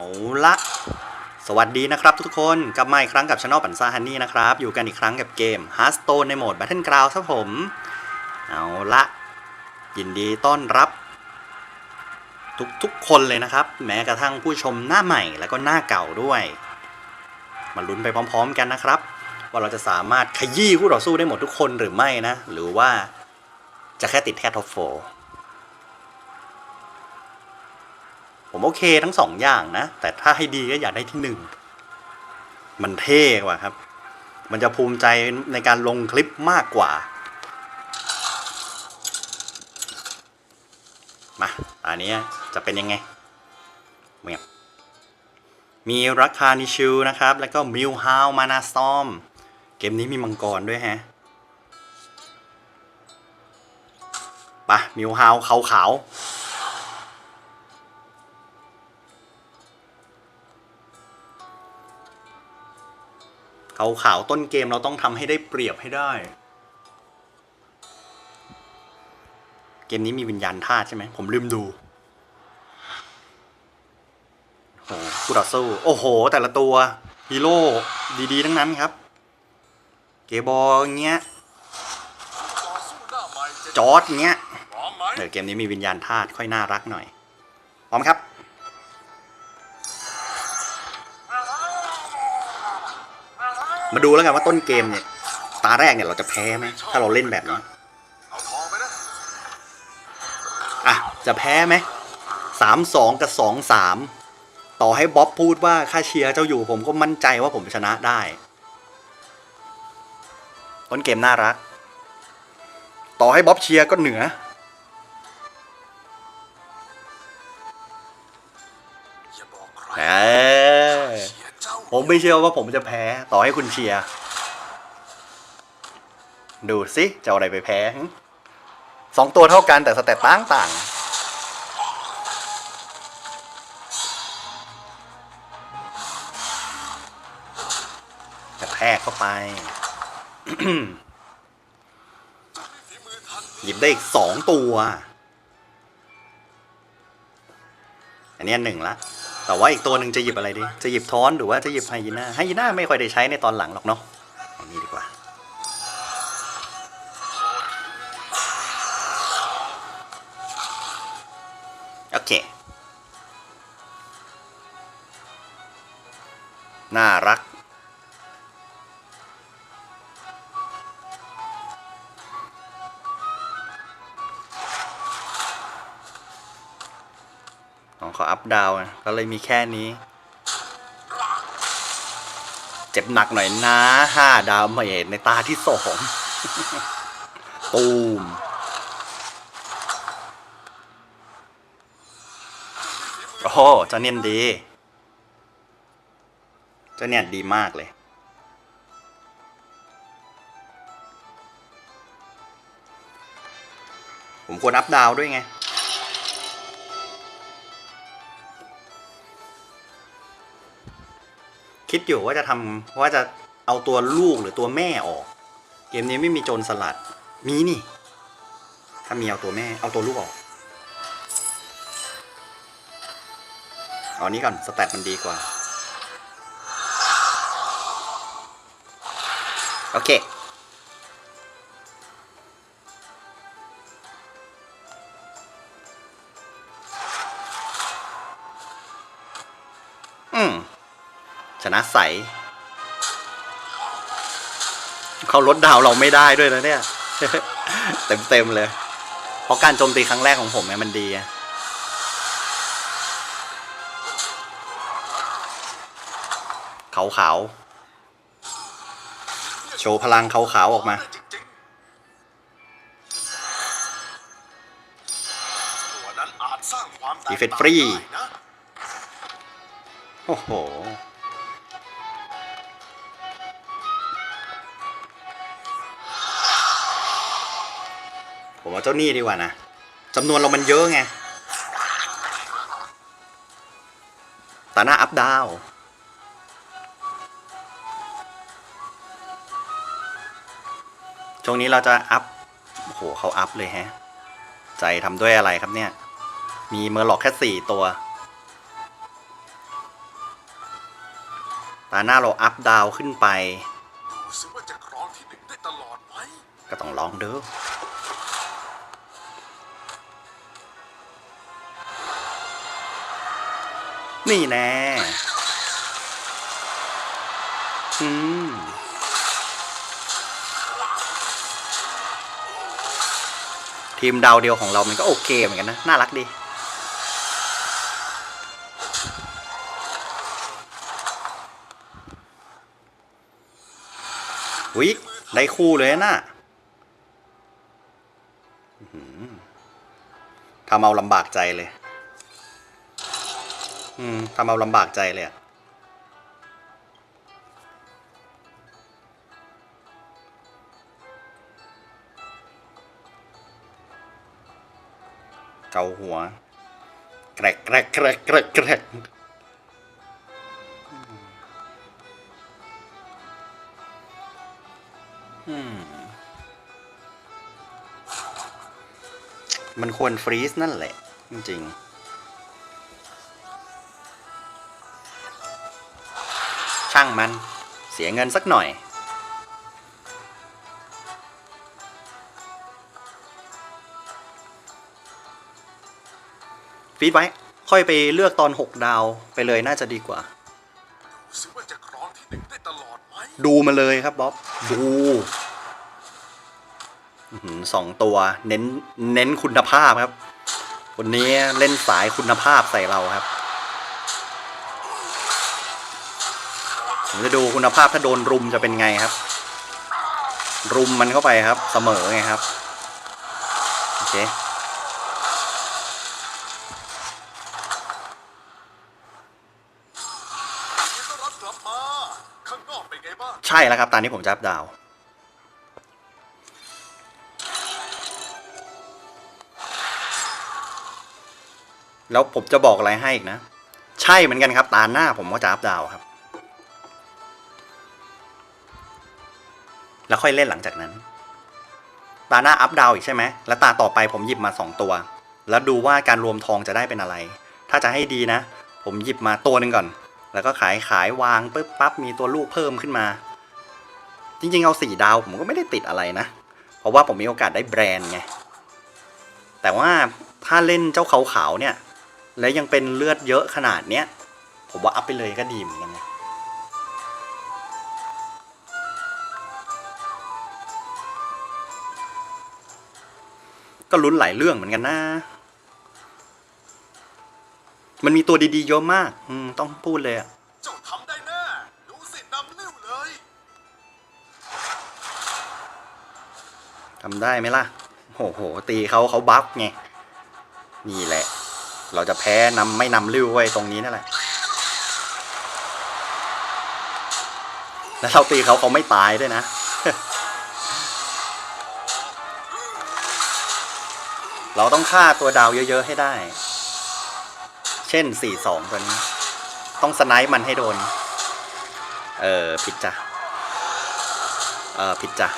เอาละสวัสดีนะครับทุกคนกลับมาอีกครั้งกับช anel ปันซ่าฮันนี่นะครับ อยู่กันอีกครั้งกับเกม Hearthstone ในโหมด Battleground ครับผม เอาละยินดีต้อนรับ ทุกทุกคนเลยนะครับ แม้กระทั่งผู้ชมหน้าใหม่แล้วก็หน้าเก่าด้วย มาลุ้นไปพร้อม ๆ กันนะครับ ว่าเราจะสามารถขยี้คู่ต่อสู้ได้หมดทุกคนหรือไม่นะ หรือว่าจะแค่ติดแค่ท็อปโฟ ผมโอเคทั้งสองอย่างนะ แต่ถ้าให้ดีก็อยากได้ที่หนึ่งมันเท่กว่าครับ มันจะภูมิใจในการลงคลิปมากกว่า มาอันนี้จะเป็นยังไงเมียมีราคานิชิวนะครับ แล้วก็มิวฮาวมานาซอม เกมนี้มีมังกรด้วยฮะปะมิวฮาวขาวขาว ๆขาขาวต้นเกมเราต้องทำให้ได้เปรียบให้ได้ เกมนี้มีวิญญาณธาตุใช่ไหม ผมลืมดูโอ้โหคู่ต่อสู้ โอ้โห แต่ละตัวฮีโร่ดีๆ ทั้งนั้นครับ เกบออย่างเงี้ย จอร์ดเงี้ย เดี๋ยวเกมนี้มีวิญญาณธาตุค่อยน่ารักหน่อย พร้อมครับ มาดูแล้วกันว่าต้นเกมเนี่ย ตาแรกเนี่ยเราจะแพ้ไหมถ้าเราเล่นแบบนี้นอะจะแพ้ไหมสามสองกับสองสามต่อให้บ๊อบพูดว่าค่าเชียร์เจ้าอยู่ผมก็มั่นใจว่าผมชนะได้ ต้นเกมน่ารัก ต่อให้บ๊อบเชียร์ก็เหนือ ผมไม่เชื่อว่าผมจะแพ้ต่อให้คุณเชียร์ ดูสิจะเอาอะไรไปแพ้สองตัวเท่ากันแต่สเตตต่างต่างจะแทกเข้าไป หยิบได้อีกสองตัว อันนี้หนึ่งละ แต่ว่าอีกตัวหนึ่งจะหยิบอะไรดี จะหยิบท้อนหรือว่าจะหยิบไฮยีน่าไฮยีน่าไม่ค่อยได้ใช้ในตอนหลังหรอกเนาะอันนี้ดีกว่า โอเค น่ารัก เขาอัพดาวน์ก็เลยมีแค่นี้ เจ็บหนักหน่อยนะห้าดาวเมจในตาที่สองตูมโอ้โหเจ้าเนียนดีเจ้าเนียนดีมากเลยผมควรอัพดาวด้วยไง คิดอยู่ว่าจะทำว่าจะเอาตัวลูกหรือตัวแม่ออก เกมนี้ไม่มีโจรสลัด มีนี่ ถ้ามีเอาตัวแม่ เอาตัวลูกออกเอานี้ก่อนสแตทมันดีกว่า โอเค นะใส เขาลดดาวเราไม่ได้ด้วยนะเนี่ย เต็มเต็มๆเลย เพราะการโจมตีครั้งแรกของผมเนี่ยมันดีอะขาวขาวๆโชว์พลังขาวขาวๆออกมาได้จริงๆตัวนั้นอาจสร้างความแตกดีเฟนต่างฟรีได้นะโอ้โห ผมว่าเจ้าหนี้ดีกว่านะจำนวนเรามันเยอะไงตาหน้าอัพดาวช่วงนี้เราจะอัพ โอ้โหเขาอัพเลยแฮะ ใจทำด้วยอะไรครับเนี่ย มีเมอร์ล็อกแค่สี่ตัว ตาหน้าเราอัพดาวขึ้นไปดูซิว่าจะครองที่หนึ่งได้ตลอดไหมก็ต้องลองดู นี่แน่อืมทีมดาวเดียวของเรามันก็โอเคเหมือนกันนะ น่ารักดี วิได้คู่เลยนะทำเอาลำบากใจเลย อืมทำเอาลำบากใจเลยอะเกาหัว แกรกแกรกแกรกแกรกแกรกมมันควรฟรีซนั่นแหละ จริงๆ ช่างมัน เสียเงินสักหน่อย ฟีดไว้ ค่อยไปเลือกตอน 6 ดาวไปเลยน่าจะดีกว่าดูซิว่าจะครองที่หนึ่งได้ตลอดไหมดูมาเลยครับบ๊อบ ดูอื้อหือสองตัวเน้นเน้นคุณภาพครับวันนี้เล่นสายคุณภาพใส่เราครับ ผมจะดูคุณภาพถ้าโดนรุมจะเป็นไงครับ รุมมันเข้าไปครับ เสมอไงครับ โอเคใช่แล้วครับ ตอนนี้ผมจะอัพดาวแล้วผมจะบอกอะไรให้อีกนะ ใช่เหมือนกันครับ ตาหน้าผมก็จะอัพดาวครับ แล้วค่อยเล่นหลังจากนั้น ตาหน้าอัพดาวอีกใช่ไหม แล้วตาต่อไปผมหยิบมาสองตัว แล้วดูว่าการรวมทองจะได้เป็นอะไร ถ้าจะให้ดีนะ ผมหยิบมาตัวหนึ่งก่อน แล้วก็ขายขายวางปุ๊บปั๊บมีตัวลูกเพิ่มขึ้นมา จริงๆเอาสี่ดาวผมก็ไม่ได้ติดอะไรนะ เพราะว่าผมมีโอกาสได้แบรนด์ไง แต่ว่าถ้าเล่นเจ้าขาวๆเนี่ย แล้วยังเป็นเลือดเยอะขนาดเนี้ย ผมว่าอัพไปเลยก็ดีเหมือนกันนะ ก็ลุ้นหลายเรื่องเหมือนกันนะ มันมีตัวดีๆเยอะมาก อืม ต้องพูดเลยอะเจ้าทำได้แน่ดูสินำลิ้วเลยทำได้ไหมล่ะโหโห ตีเขาเขาบัฟไง นี่แหละ เราจะแพ้นำไม่นำริ้วไว้ตรงนี้นั่นแหละ แล้วเราตีเขาเขาไม่ตายด้วยนะ เราต้องฆ่าตัวดาวเยอะ ๆ ให้ได้ เช่น4-2ตัวนี้ ต้องสไนป์มันให้โดน เออผิดจ้ะ เออผิดจ้ะ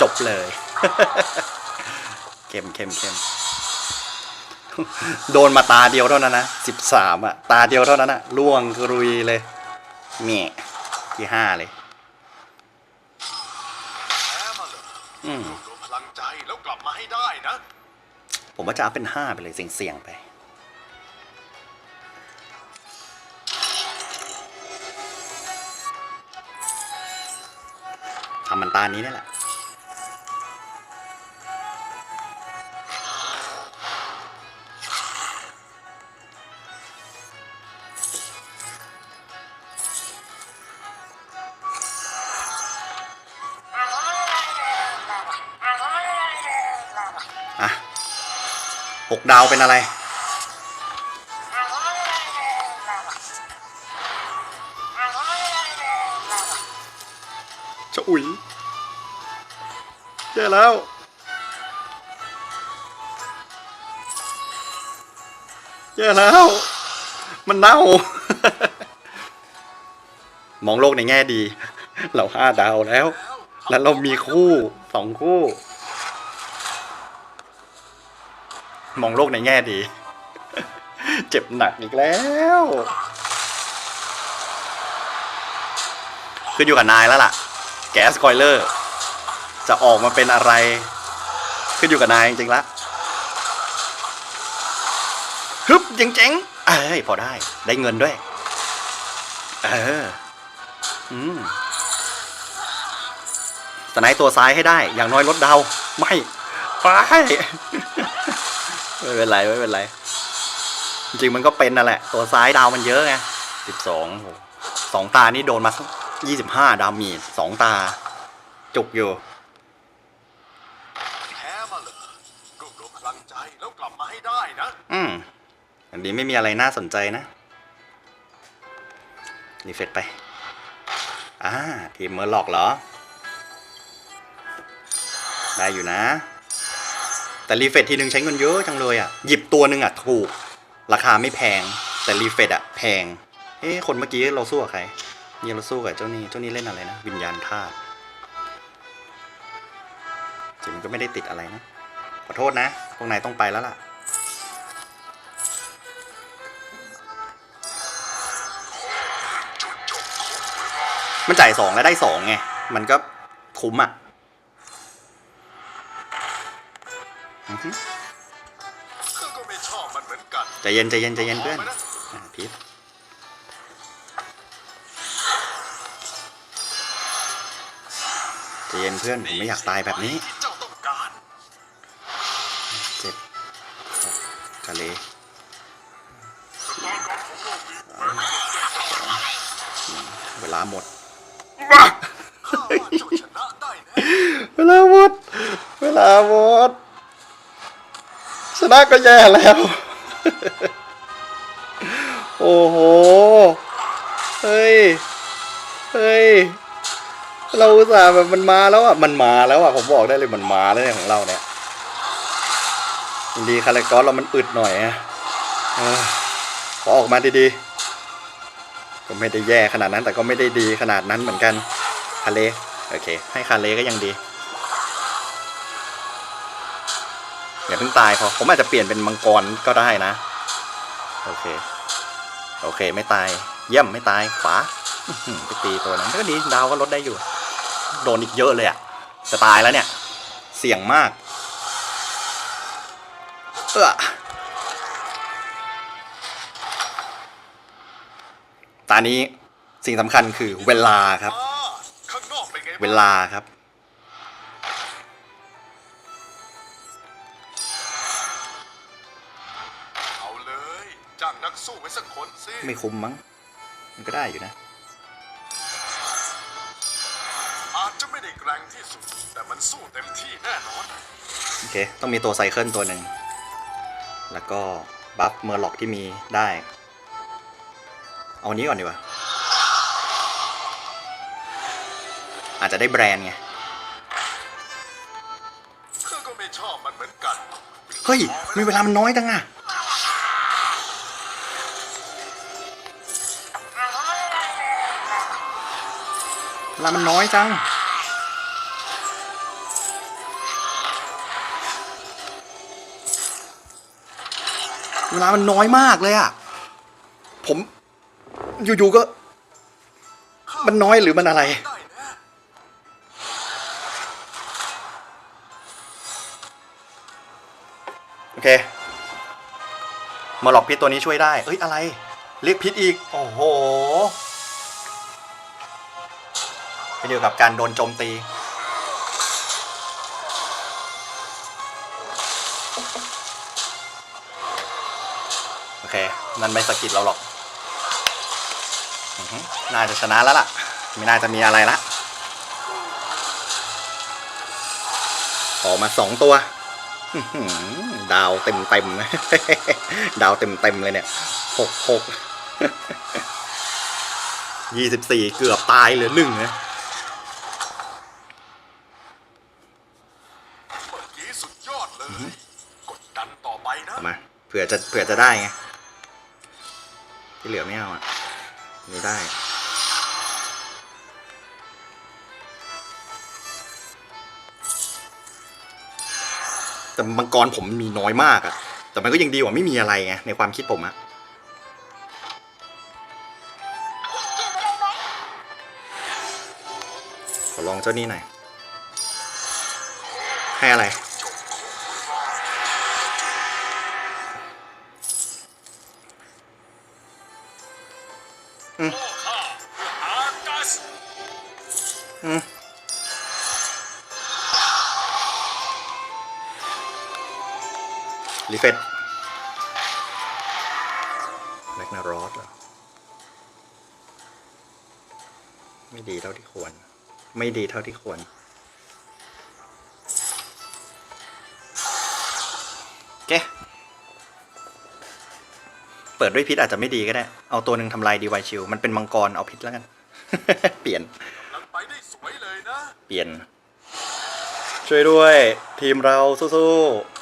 จบเลยเข้มเข้มเข้มโดนมาตาเดียวเท่านั้นนะสิบสามอะตาเดียวเท่านั้นอะล่วงกรุยเลยเมี่ยที่ห้าเลย แพ้มาเลย อืม รวมพลังใจแล้วกลับมาให้ได้นะ ผมว่าจะเอาเป็นห้าไปเลยเสี่ยงๆไป ทำมันตานี้นี่แหละ หกดาวเป็นอะไร จะอุ๋ยแย่แล้วแย่แล้ว มันเน่า มองโลกในแง่ดี เราห้าดาวแล้ว แล้วเรามีคู่สองคู่ มองโลกในแง่ดี เจ็บหนักอีกแล้ว ขึ้นอยู่กับนายแล้วล่ะ แก๊สคอยเลอร์ จะออกมาเป็นอะไร ขึ้นอยู่กับนายจริงๆละฮึบเจ๋งๆเอ้ยพอได้ ได้เงินด้วย เออ อืมสไนด์ตัวซ้ายให้ได้ อย่างน้อยลดเดาไม่ ไป ไม่เป็นไรไม่เป็นไร จริงๆมันก็เป็นนั่นแหละ ตัวซ้ายดาวมันเยอะไงสิบสองสองตานี่โดนมายี่สิบห้าดามีดสองตา จุกอยู่แพ้มาเลยรวบรวมพลังใจแล้วกลับมาให้ได้นะ อืมอันนี้ไม่มีอะไรน่าสนใจนะรีเฟรชไปอ่าทีมเมอร์ล็อกเหรอ ได้อยู่นะ แต่รีเฟรชทีนึงใช้เงินเยอะจังเลยอะ หยิบตัวหนึ่งอะถูก ราคาไม่แพง แต่รีเฟรชอะแพง เอ๊ะคนเมื่อกี้เราสู้กับใครนี่เราสู้กับเจ้านี่เจ้านี่เล่นอะไรนะ วิญญาณธาตุจิงมันก็ไม่ได้ติดอะไรนะ ขอโทษนะ พวกนายต้องไปแล้วล่ะ มันจ่ายสองแล้วได้สองไง มันก็คุ้มอะ อือฮึข้าก็ไม่ชอบมันเหมือนกันใจเย็นใจเย็นใจเย็นเพื่อนอะพีทใจเย็นเพื่อนผมไม่อยากตายแบบนี้ ที่เนะก็แย่แล้ว โอ้โห เฮ้ย เฮ้ย เราอุตส่าห์แบบมันมาแล้วอะ มันมาแล้วอะ ผมบอกได้เลยมันมาแล้วเนี่ยของเราเนี่ย ดีคาแรกอสเรามันอึดหน่อยอะขอออกมาดีๆ ก็ไม่ได้แย่ขนาดนั้น แต่ก็ไม่ได้ดีขนาดนั้นเหมือนกัน คาเล โอเค ให้คาเลก็ยังดี อย่าเพิ่งตายพอผมอาจจะเปลี่ยนเป็นมังกรก็ได้นะ โอเค โอเคไม่ตาย เยี่ยมไม่ตายขวาอื้อหือไปตีตัวนั้นก็ดีดาวก็ลดได้อยู่ โดนอีกเยอะเลยอะจะตายแล้วเนี่ย เสี่ยงมากเออตอนนี้สิ่งสำคัญคือเวลาครับมาข้างนอกเป็นไงบ้างเวลาครับ ไม่คุ้มมั้ง มันก็ได้อยู่นะ อาจจะไม่ได้แกร่งที่สุด แต่มันสู้เต็มที่แน่นอน โอเค ต้องมีตัวไซเคิลตัวหนึ่ง แล้วก็บัฟเมอร์ล็อกที่มีได้ เอาอันนี้ก่อนดีกว่า อาจจะได้แบรนด์ไงข้าก็ไม่ชอบมันเหมือนกัน เฮ้ย มีเวลามันน้อยจังอะ ลามันน้อยจัง เวลามันน้อยมากเลยอะผม อยู่ๆก็ มันน้อยหรือมันอะไร โอเค มาหลอกพิษตัวนี้ช่วยได้ เอ้ยอะไร เรียกพิษอีก โอ้โห เดียวกับการโดนโจมตี โอเคนั่นไม่สะกิดเราหรอก น่าจะชนะแล้วล่ะ ไม่น่าจะมีอะไรละขอกมาสองตัวดาวเต็มเต็มดาวเต็มเต็มเลยเนี่ยหกหกยี่สิบสี่เกือบตายเหลือหนึ่งนะ เมื่อกี้สุดยอดเลย กดดันต่อไปนะ เอามาเผื่อ จะเผื่อจะได้ไงที่เหลือไม่เอาอะไม่ได้แต่มังกรผมมีน้อยมากอะแต่มันก็ยังดีกว่าไม่มีอะไรไงในความคิดผมอะขอลองเจ้านี่หน่อยให้อะไร รีเฟตแมกนารอสเหรอ ไม่ดีเท่าที่ควร ไม่ดีเท่าที่ควร แก เปิดด้วยพิษอาจจะไม่ดีก็ได้ เอาตัวหนึ่งทำลายดีไวชิล มันเป็นมังกร เอาพิษแล้วกัน เปลี่ยน กำลังไปได้สวย เปลี่ยน ช่วยด้วย ทีมเราสู้ๆ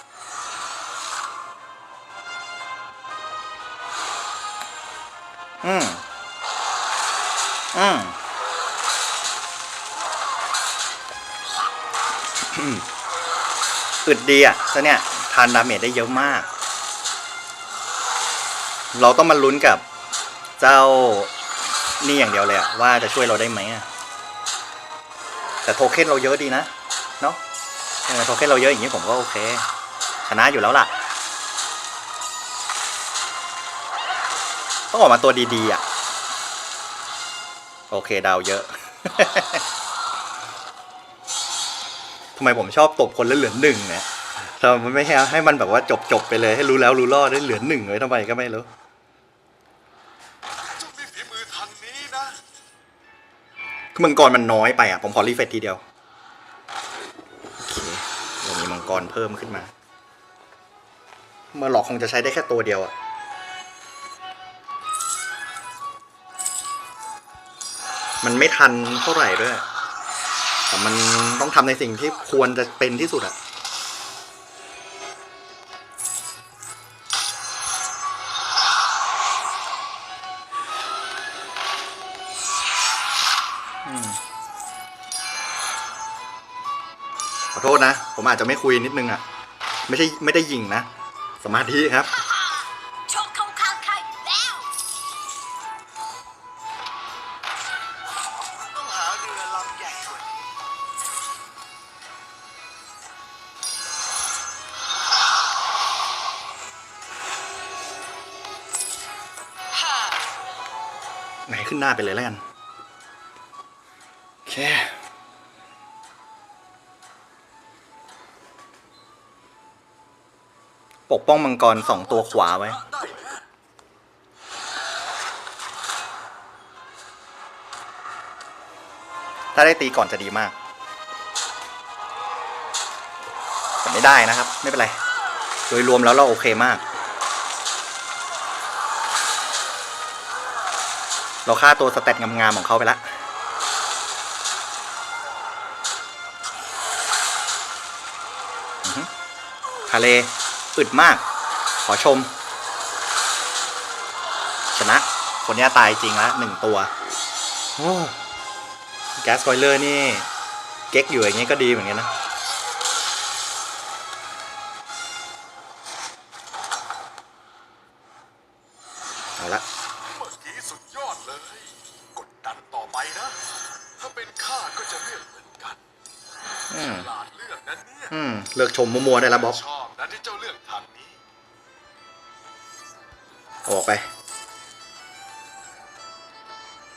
อืม อืมอึดดีอะแล้วเนี่ย ทานดาเมจได้เยอะมาก เราต้องมาลุ้นกับเจ้านี่อย่างเดียวเลยอะว่าจะช่วยเราได้ไหมอะ แต่โทเค็นเราเยอะดีนะ เนาะเออโทเค็นเราเยอะอย่างนี้ผมก็โอเค ชนะอยู่แล้วล่ะ ต้องออกมาตัวดีๆอะ โอเคดาวเยอะทำไมผมชอบตบคนแล้วเหลือหนึ่งเนี่ยทำไมมันไม่ให้ให้มันแบบว่าจบๆไปเลยให้รู้แล้วรู้รอดได้เหลือหนึ่งเลยทำไมก็ไม่รู้ คือมังกรมันน้อยไปอะ ผมขอรีเฟรชทีเดียว โอเคเรามีมังกรเพิ่มขึ้นมา เมื่อหลอกคงจะใช้ได้แค่ตัวเดียวอะ มันไม่ทันเท่าไหร่ด้วย แต่มันต้องทำในสิ่งที่ควรจะเป็นที่สุดอะ ผมอาจจะไม่คุยนิดนึงอะ ไม่ใช่ไม่ได้ยิงนะ สมาธิครับชกเข้าข้างใครแล้วต้องหาเรือลำใหญ่กว่านี้ไหนขึ้นหน้าไปเลยแล้วกัน ป้องมังกรสองตัวขวาไว้ ถ้าได้ตีก่อนจะดีมากแต่ไม่ได้นะครับ ไม่เป็นไร โดยรวมแล้วเราโอเคมาก เราฆ่าตัวสเตตงามๆของเขาไปแล้วอือฮึทะเล อึดมาก ขอชม ชนะ คนนี้ตายจริงแล้วหนึ่งตัว โอ้แก๊สไฟเลอร์นี่ เก๊กอยู่อย่างงี้ก็ดีเหมือนกันนะเอาละเมื่อกี้สุดยอดเลย กดดันต่อไปนะ ถ้าเป็นข้าก็จะเลือกเหมือนกันอืมหลาดเลือกนั้นเนี่ย อืม เลิกชมมัวๆได้แล้วบ๊อบ ชอบ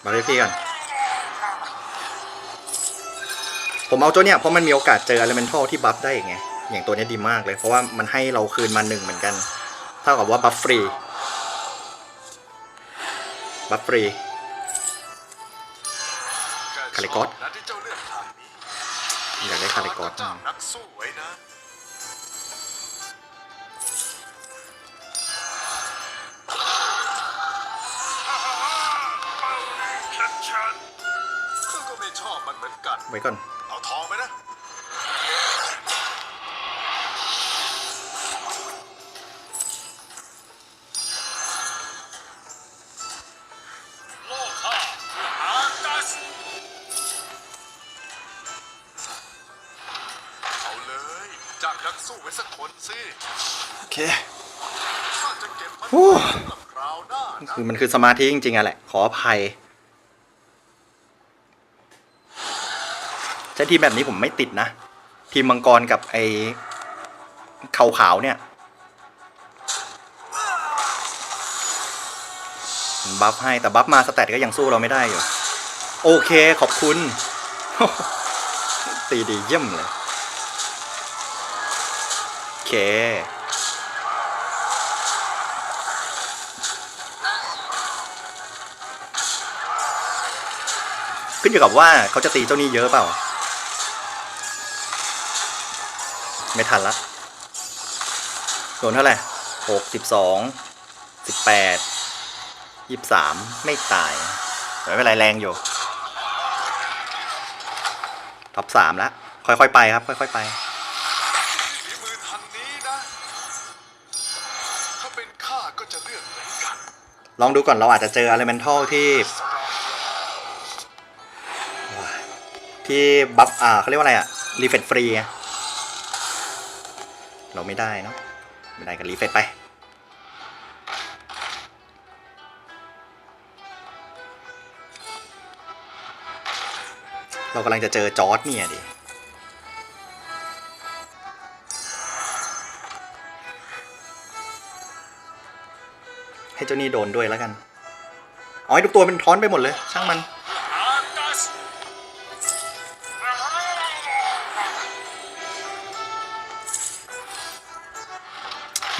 มาเรียกพี่ก่อน ผมเอาเจ้าเนี่ยเพราะมันมีโอกาสเจอ elemental ที่บัฟได้อย่างไง อย่างตัวนี้ดีมากเลย เพราะว่ามันให้เราคืนมาหนึ่งเหมือนกัน เท่ากับว่าบัฟฟรี บัฟฟรีคาลิกอสชบนะที่เจ้าเลือกทางนี้อยากได้คาริกอส ไว้ก่อน เอาทองไปนะโลค่าอากัสเอาเลยจากนักสู้ไว้สักคนสิโอเคข้าจะเก็บมันโอ้ไว้สำหรับคราวหน้านะ คือมันคือสมาธิจริงๆอะแหละ ขออภัย ใช้ทีมแบบนี้ผมไม่ติดนะ ทีมมังกรกับไอ้ขาวขาวๆเนี่ยบัฟให้แต่บัฟมาสแตทก็ยังสู้เราไม่ได้อยู่ โอเคขอบคุณ ตีดีเยี่ยมเลยโอเคขึ้นอยู่กับว่าเขาจะตีเจ้านี้เยอะเปล่า ไม่ทันละโดนเท่าไหร่หกสิบสองสิบแปดยี่สามไม่ตายแต่ไม่เป็นไรแรงอยู่ ท็อปสามแล้ว ค่อยๆไปครับ ค่อยๆไปฝีมือทางนี้นะ ถ้าเป็นข้าก็จะเลือกเหมือนกันลองดูก่อนเราอาจจะเจอ Elemental ที่ที่บัฟอ่าเขาเรียกว่าอะไรอะรีเฟตฟรี เราไม่ได้เนาะไม่ได้ก็รีเฟตไปเรากำลังจะเจอจอร์ดเนี่ยดิ ให้เจ้านี่โดนด้วยแล้วกันอาให้ทุกตัวเป็นท้อนไปหมดเลย ช่างมัน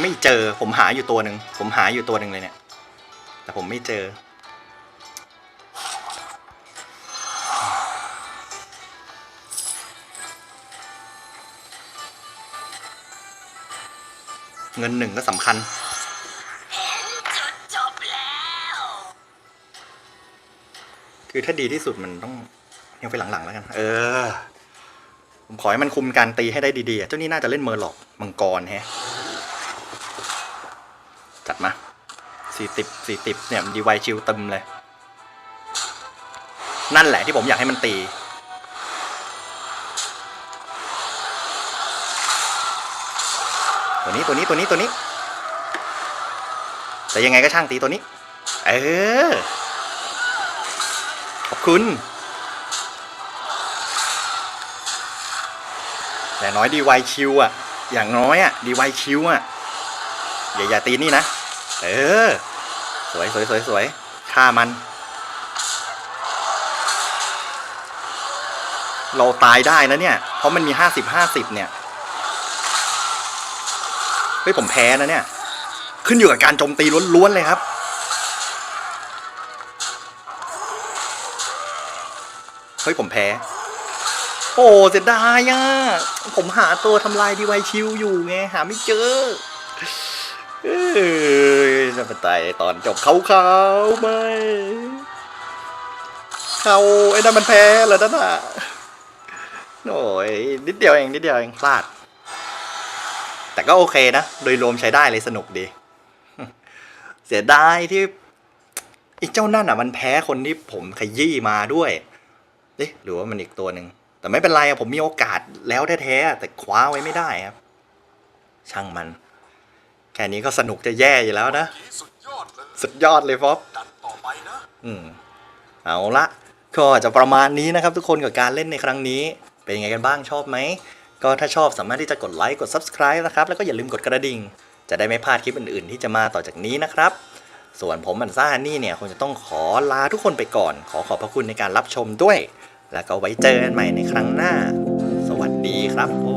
ไม่เจอผมหาอยู่ตัวหนึ่งผมหาอยู่ตัวหนึ่งเลยเนี่ย แต่ผมไม่เจอ เงินหนึ่งก็สำคัญเห็นจุดจบแล้วคือถ้าดีที่สุดมันต้องยังไปหลังๆแล้วกัน เออ ผมขอให้มันคุมการตีให้ได้ดีๆอะเจ้านี่น่าจะเล่นเมอร์หลอกมังกรแฮะ จัดมาสี่ติบสี่ติบเนี่ยดีไวชิวต็มเลย นั่นแหละที่ผมอยากให้มันตี ตัวนี้ตัวนี้ตัวนี้ตัวนี้ แต่ยังไงก็ช่างตีตัวนี้ เออ ขอบคุณ แต่น้อยดีไวคิวอะอย่างน้อยอะดีไวคิวอะอย่าอย่าตีนี่นะ เออ สวยสวยสวยสวยฆ่ามัน เราตายได้นะเนี่ย เพราะมันมีห้าสิบห้าสิบเนี่ย เฮ้ย ผมแพ้นะเนี่ย ขึ้นอยู่กับการโจมตีล้วนๆเลยครับ เฮ้ย ผมแพ้ โอ้เสียดายอะ ผมหาตัวทำลายดีไวชิวอยู่ไง หาไม่เจอ เอ้ย จะไปตายตอนจบเขาเขาไม่เขาไอ้นั่นมันแพ้เหรอนั่นอะโอ้ยนิดเดียวเองนิดเดียวเองพลาด แต่ก็โอเคนะ โดยรวมใช้ได้เลยสนุกดี เสียดายที่ไอ้เจ้านั่นอะ มันแพ้คนที่ผมขยี้มาด้วยเอ๊ะหรือว่ามันอีกตัวหนึ่งแต่ไม่เป็นไรผมมีโอกาสแล้วแท้ๆแต่คว้าไว้ไม่ได้ครับ ช่างมัน แค่นี้ก็สนุกจะแย่อยู่แล้วนะทีสุดยอดเลยสุดยอดเลยฟอบดันต่อไปนะ อืมเอาละก็จะประมาณนี้นะครับทุกคนกับการเล่นในครั้งนี้ เป็นยังไงกันบ้างชอบไหม ก็ถ้าชอบสามารถที่จะกดไลค์กด Subscribe นะครับ แล้วก็อย่าลืมกดกระดิ่ง จะได้ไม่พลาดคลิปอื่นๆ ที่จะมาต่อจากนี้นะครับ ส่วนผมมันซ่านี่เนี่ยคงจะต้องขอลาทุกคนไปก่อน ขอขอบพระคุณในการรับชมด้วย แล้วก็ไว้เจอกันใหม่ในครั้งหน้า สวัสดีครับผม